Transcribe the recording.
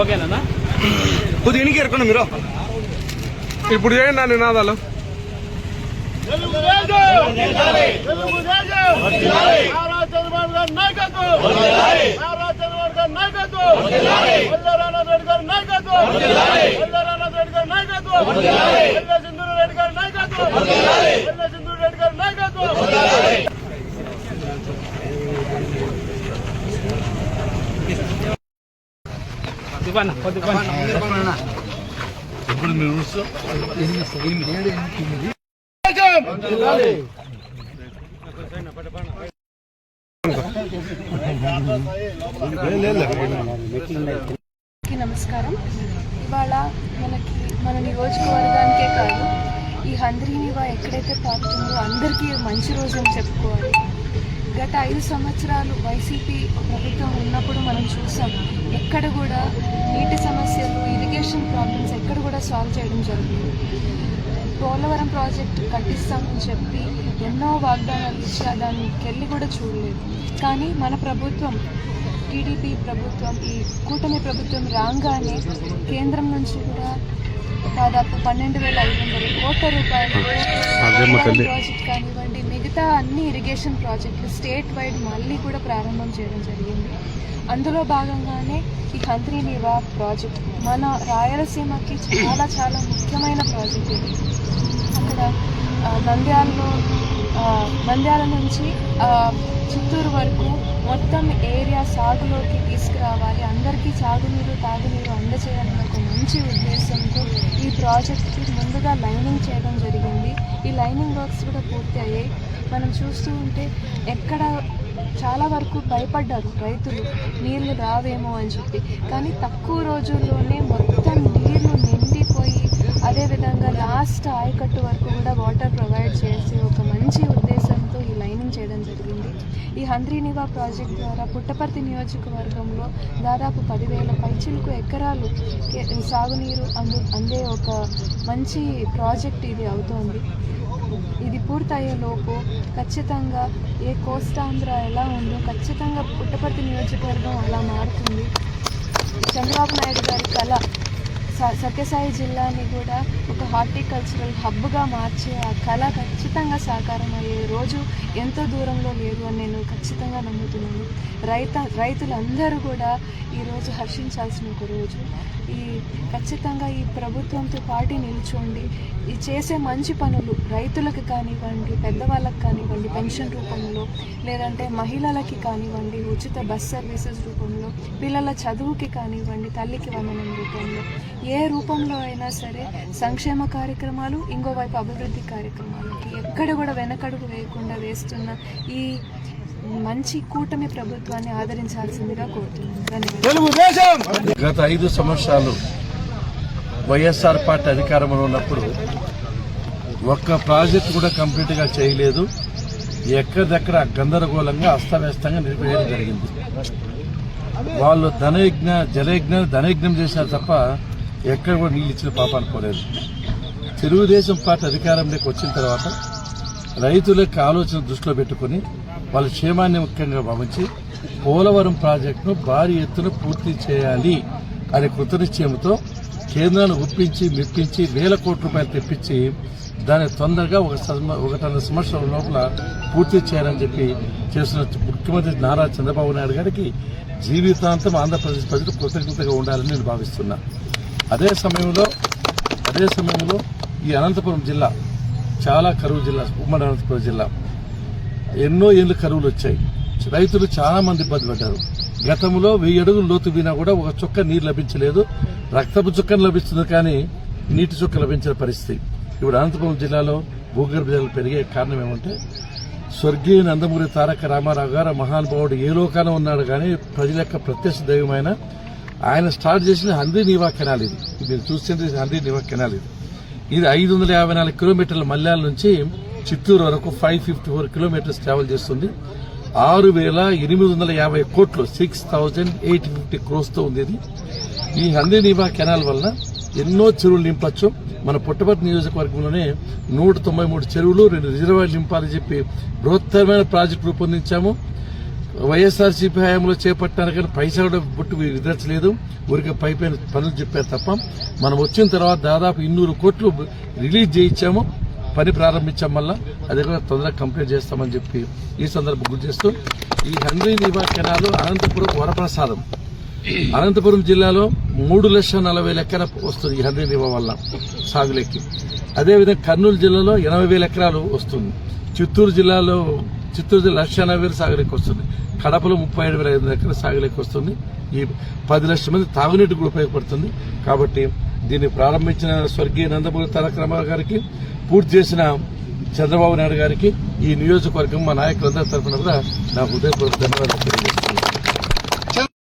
ఓకేనా? కొద్దిగా ఎనికి ఎరకండి మీరు. ఇప్పుడు చేయండి నా నినాదాలు. నాయకత్వం నారా చంద్రబాబు గారి నాయకత్వం వల్లరాల రెడ్డి గారి నాయకత్వం వల్లరాల రెడ్డి గారి నాయకత్వం వల్ల సింధూరు రెడ్డి గారి నాయకత్వం వల్ల సింధూరు రెడ్డి గారి నాయకత్వం ఇవ్వన్న కొద్ది ఇవ్వన్న అందరికీ నమస్కారం. ఇవాళ మనకి మన నియోజకవర్గానికే కాదు ఈ హంద్రీనివా ఎక్కడైతే పారుతుందో అందరికీ మంచి రోజు అని చెప్పుకోవాలి. గత ఐదు సంవత్సరాలు వైసీపీ ప్రభుత్వం ఉన్నప్పుడు మనం చూసాం ఎక్కడ కూడా నీటి సమస్యలు ఇరిగేషన్ ప్రాబ్లమ్స్ ఎక్కడ కూడా సాల్వ్ చేయడం జరిగింది పోలవరం ప్రాజెక్టు కట్టిస్తామని చెప్పి ఎన్నో వాగ్దానాలు ఇచ్చా దానికి వెళ్ళి కూడా చూడలేదు. కానీ మన ప్రభుత్వం టీడీపీ ప్రభుత్వం ఈ కూటమి ప్రభుత్వం రాగానే కేంద్రం నుంచి కూడా దాదాపు పన్నెండు వేల ఐదు వందల కోట్ల రూపాయలు ప్రాజెక్ట్ కానివ్వండి మిగతా అన్ని ఇరిగేషన్ ప్రాజెక్టులు స్టేట్ వైడ్ మళ్ళీ కూడా ప్రారంభం చేయడం జరిగింది. అందులో భాగంగానే ఈ హంత్రి నివా ప్రాజెక్ట్ మన రాయలసీమకి చాలా చాలా ముఖ్యమైన ప్రాజెక్ట్ ఇది. అక్కడ నంద్యాలలో మంద్యాల నుంచి చిత్తూరు వరకు మొత్తం ఏరియా సాగులోకి తీసుకురావాలి. అందరికీ సాగునీరు తాగునీరు అందజేయాలన్న ఒక మంచి ఉద్దేశంతో ఈ ప్రాజెక్ట్కి ముందుగా లైనింగ్ చేయడం జరిగింది. ఈ లైనింగ్ వర్క్స్ కూడా పూర్తి అయ్యాయి. మనం చూస్తూ ఉంటే ఎక్కడ చాలా వరకు భయపడ్డారు రైతులు. నీళ్ళు రావేమో అని చెప్పి. కానీ తక్కువ రోజుల్లోనే మొత్తం నీళ్ళు లాస్ట్ ఆయకట్టు వరకు కూడా వాటర్ ప్రొవైడ్ చేసి ఒక మంచి ఉద్దేశంతో ఈ లైనింగ్ చేయడం జరిగింది. ఈ హంద్రీ నివా ప్రాజెక్ట్ ద్వారా పుట్టపర్తి నియోజకవర్గంలో దాదాపు పదివేల పైచిలకు ఎకరాలు సాగునీరు అందు అందే ఒక మంచి ప్రాజెక్ట్ ఇది అవుతోంది. ఇది పూర్తయ్యేలోపు ఖచ్చితంగా ఏ కోస్తాంధ్ర ఎలా ఉందో ఖచ్చితంగా పుట్టపర్తి నియోజకవర్గం అలా మారుతుంది. చంద్రబాబు నాయుడు గారి కళ సత్యసాయి జిల్లాని కూడా ఒక హార్టికల్చరల్ హబ్గా మార్చే ఆ కళ ఖచ్చితంగా సాకారం అయ్యే రోజు ఎంతో దూరంలో లేదు అని నేను ఖచ్చితంగా నమ్ముతున్నాను. రైత రైతులందరూ కూడా ఈరోజు హర్షించాల్సిన ఒక రోజు. ఈ ఖచ్చితంగా ఈ ప్రభుత్వంతో పార్టీ నిల్చోండి. ఈ చేసే మంచి పనులు రైతులకు కానివ్వండి పెద్దవాళ్ళకి కానివ్వండి పెన్షన్ రూపంలో లేదంటే మహిళలకి కానివ్వండి ఉచిత బస్ సర్వీసెస్ రూపంలో పిల్లల చదువుకి కానివ్వండి తల్లికి వందనం రూపంలో ఏ రూపంలో అయినా సరే సంక్షేమ కార్యక్రమాలు ఇంకోవైపు అభివృద్ధి కార్యక్రమాలకి ఎక్కడ కూడా వెనకడుగు వేయకుండా వేస్తున్న ఈ మంచి కూటమి ప్రభుత్వాన్ని ఆదరించాల్సిందిగా కోరుతున్నాను. గత ఐదు సంవత్సరాలు వైఎస్ఆర్ పార్టీ అధికారంలో ఉన్నప్పుడు ఒక్క ప్రాజెక్ట్ కూడా కంప్లీట్గా చేయలేదు. ఎక్కడెక్కడ గందరగోళంగా అస్తవ్యస్తంగా నిలిపివేయడం జరిగింది. వాళ్ళు ధనయజ్ఞ జలయజ్ఞ ధనయజ్ఞం చేశారు తప్ప ఎక్కడ కూడా నీళ్ళు ఇచ్చిన పాప అనుకోలేదు. తెలుగుదేశం పార్టీ అధికారంలోకి వచ్చిన తర్వాత రైతులకు ఆలోచన దృష్టిలో పెట్టుకుని వాళ్ళ క్షేమాన్ని ముఖ్యంగా భావించి పోలవరం ప్రాజెక్టును భారీ ఎత్తున పూర్తి చేయాలి అనే కృతనిశ్చయంతో కేంద్రాన్ని ఒప్పించి మెప్పించి వేల కోట్ల రూపాయలు తెప్పించి దాన్ని తొందరగా ఒక ఒకటన్న సంవత్సరం లోపల పూర్తి చేయాలని చెప్పి చేస్తున్న ముఖ్యమంత్రి నారా చంద్రబాబు నాయుడు గారికి జీవితాంతం ఆంధ్రప్రదేశ్ ప్రజలు కృతజ్ఞతగా ఉండాలని నేను భావిస్తున్నా. అదే సమయంలో అదే సమయంలో ఈ అనంతపురం జిల్లా చాలా కరువు జిల్లా ఉమ్మడి అనంతపురం జిల్లా. ఎన్నో ఏళ్ళు కరువులు వచ్చాయి. రైతులు చాలామంది ఇబ్బంది పడ్డారు. గతంలో వెయ్యి అడుగులు లోతు వినా కూడా ఒక చుక్క నీరు లభించలేదు. రక్తపు చుక్కను లభిస్తుంది కానీ నీటి చుక్క లభించిన పరిస్థితి. ఇప్పుడు అనంతపురం జిల్లాలో భూగర్భ జలాలు పెరిగే కారణం ఏమంటే స్వర్గీయ నందమూరి తారక రామారావు గారు మహానుభావుడు ఏ లోకాన ఉన్నాడు కానీ ప్రజల యొక్క ప్రత్యక్ష దైవమైన ఆయన స్టార్ట్ చేసిన హంద్రీ నీవా కెనాల్ ఇది. మీరు చూస్తుంటే హంద్రీ నీవా కెనాల్ ఇది. ఇది ఐదు వందల యాభై నాలుగు కిలోమీటర్ల మల్యాల నుంచి చిత్తూరు వరకు five fifty four kilometres travel చేస్తుంది. ఆరు వేల ఎనిమిది వందల యాభై కోట్లు సిక్స్ థౌజండ్ ఎయిట్ ఫిఫ్టీ క్రోస్తో ఉంది ఇది. ఈ హందీనీవా కెనాల్ వల్ల ఎన్నో చెరువులు నింపచ్చు. మన పుట్టపర్తి నియోజకవర్గంలోనే నూట తొంభై మూడు చెరువులు రెండు రిజర్వాయర్లు నింపాలని చెప్పి బృహత్తరమైన ప్రాజెక్టు రూపొందించాము. వైఎస్ఆర్సీపీ హయాంలో చేపట్టారు కానీ పైసా కూడా బుట్టు విదర్చలేదు ఊరికే పైపైన పనులు చెప్పారు తప్ప మనం వచ్చిన తర్వాత దాదాపు ఇన్నూరు కోట్లు రిలీజ్ చేయించాము. పని ప్రారంభించాం మళ్ళా. అది కూడా తొందరగా కంప్లీట్ చేస్తామని చెప్పి ఈ సందర్భం గుర్తు చేస్తూ ఈ హంగ్రీ నివా కెనాలు అనంతపురం వరప్రసాదం. అనంతపురం జిల్లాలో మూడు లక్షల నలభై ఎకర వస్తుంది ఈ హండ్రీ నివా వల్ల సాగులెక్కి అదేవిధంగా కర్నూలు జిల్లాలో ఎనభై వేల ఎకరాలు వస్తుంది. చిత్తూరు జిల్లాలో చిత్తూరు జిల్లా లక్ష ఎనభై వేలు సాగులెక్కి వస్తుంది. కడపలో ముప్పై ఏడు వేల ఐదు వందల ఎకరాల సాగులెక్కి వస్తుంది. ఈ పది లక్షల మంది తాగునీటికి కూడా ఉపయోగపడుతుంది. కాబట్టి దీన్ని ప్రారంభించిన స్వర్గీయ నందమూరి తారక రామారావు గారికి పూర్తి చేసిన చంద్రబాబు నాయుడు గారికి ఈ నియోజకవర్గం మా నాయకులందరి తరఫున కూడా నా హృదయపూర్వక ధన్యవాదాలు తెలియజేస్తున్నాను.